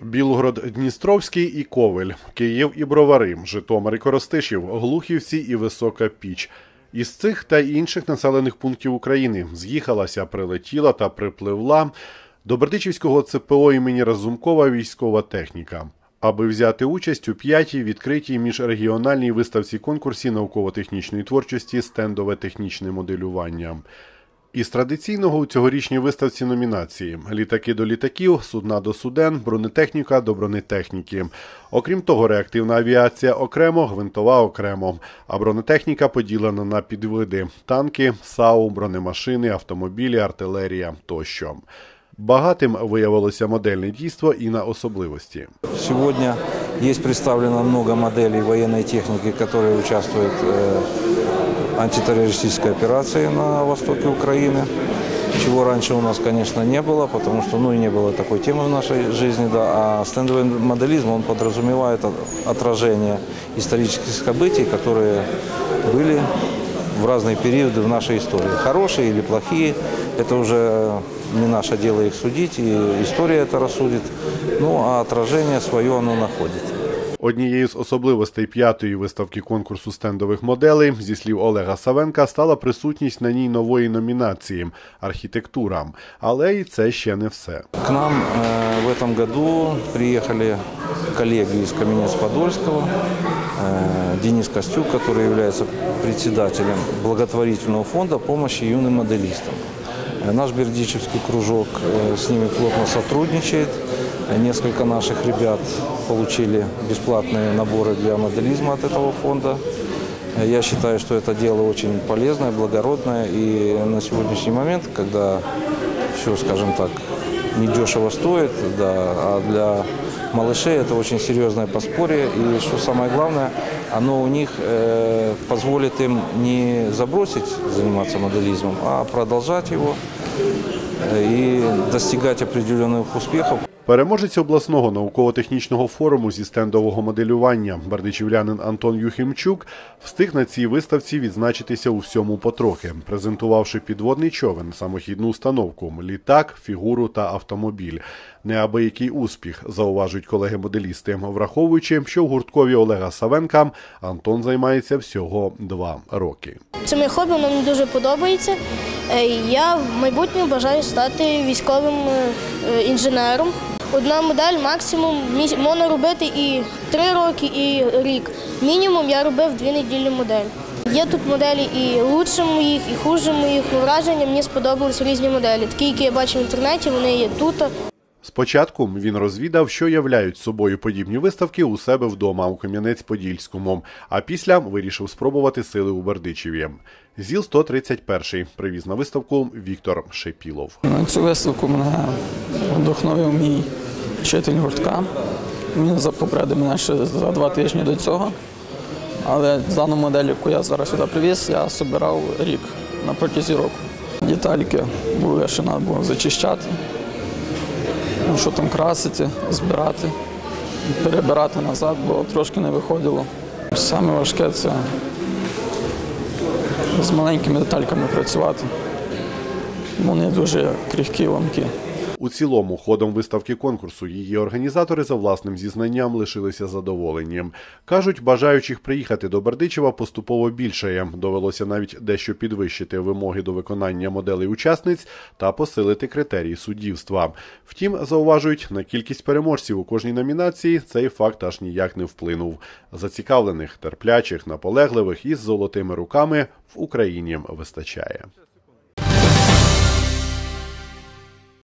Білгород Дністровський і Ковель, Київ і Бровари, Житомир і Коростишів, Глухівці і Висока Піч. Із цих та інших населених пунктів України з'їхалася, прилетіла та припливла до Бердичівського ЦПО імені Разумкова військова техніка. Аби взяти участь у п'ятій відкритій міжрегіональній виставці конкурсі науково-технічної творчості стендове технічне моделювання. Із традиційного у цьогорічній виставці номінації: літаки до літаків, судна до суден, бронетехніка до бронетехніки. Окрім того, реактивна авіація окремо, гвинтова окремо. А бронетехніка поділена на підвиди: танки, САУ, бронемашини, автомобілі, артилерія тощо. Багатим виявилося модельне дійство і на особливості. Сегодня есть представлено много моделей военной техники, которые участвуют э, в антитеррористической операции на востоке Украины. Чего раньше у нас, конечно, не было, потому что ну, и не было такой темы в нашей жизни. Да. А стендовый моделизм, он подразумевает от- отражение исторических событий, которые были в разные периоды в нашей истории. Хорошие или плохие, это уже не наше дело их судить, и история это рассудит. Ну, а отражение свое оно находит. Однією з особливостей п'ятої виставки конкурсу стендових моделей, зі слів Олега Савенка, стала присутність на ній нової номінації архітектура. Але і це ще не все. К нам э, в этом году приехали коллеги из Каменец-Подольского, э, Денис Костюк, который является председателем благотворительного фонда помощи юным моделистам. Э, Наш Бердичевский кружок э, с ними плотно сотрудничает. Несколько наших ребят получили бесплатные наборы для моделизма от этого фонда. Я считаю, что это дело очень полезное, благородное. И на сегодняшний момент, когда все, скажем так, недешево стоит, да, а для малышей это очень серьезное подспорье. И что самое главное, оно у них э, позволит им не забросить заниматься моделизмом, а продолжать его э, и достигать определенных успехов. Переможець обласного науково-технічного форуму зі стендового моделювання бердичівлянин Антон Юхімчук встиг на цій виставці відзначитися у всьому потрохи, презентувавши підводний човен, самохідну установку, літак, фігуру та автомобіль. Неабиякий успіх, зауважують колеги-моделісти, враховуючи, що в гурткові Олега Савенка Антон займається всього два роки. Це моє хобі, воно мені дуже подобається. Е, Я в майбутньому бажаю стати військовим е, інженером. Одна модель максимум можна робити і три роки, і рік. Мінімум я робив дві неділі модель. Є тут моделі і лучше моїх, і хуже моїх. Враження мені сподобались різні моделі. Такі, які я бачив в інтернеті, вони є тут. Спочатку він розвідав, що являють собою подібні виставки у себе вдома у Кам'янець-Подільському, а після вирішив спробувати сили у Бердичеві. ЗІЛ 131 привіз на виставку Віктор Шепілов. На цю виставку мене вдохновив мій вчитель гуртка. Він попередив мене ще за два тижні до цього. Але дану модель, яку я зараз сюди привіз, я збирав рік на протязі року. Детальки були, ще треба було зачищати, ну, що там красити, збирати, перебирати назад, бо трошки не виходило. Саме важке це з маленькими детальками працювати. Вони дуже крихкі, ламкі. У цілому, ходом виставки конкурсу її організатори за власним зізнанням лишилися задоволені. Кажуть, бажаючих приїхати до Бердичева поступово більшає. Довелося навіть дещо підвищити вимоги до виконання моделей учасниць та посилити критерії суддівства. Втім, зауважують, на кількість переможців у кожній номінації цей факт аж ніяк не вплинув. Зацікавлених, терплячих, наполегливих із золотими руками в Україні вистачає.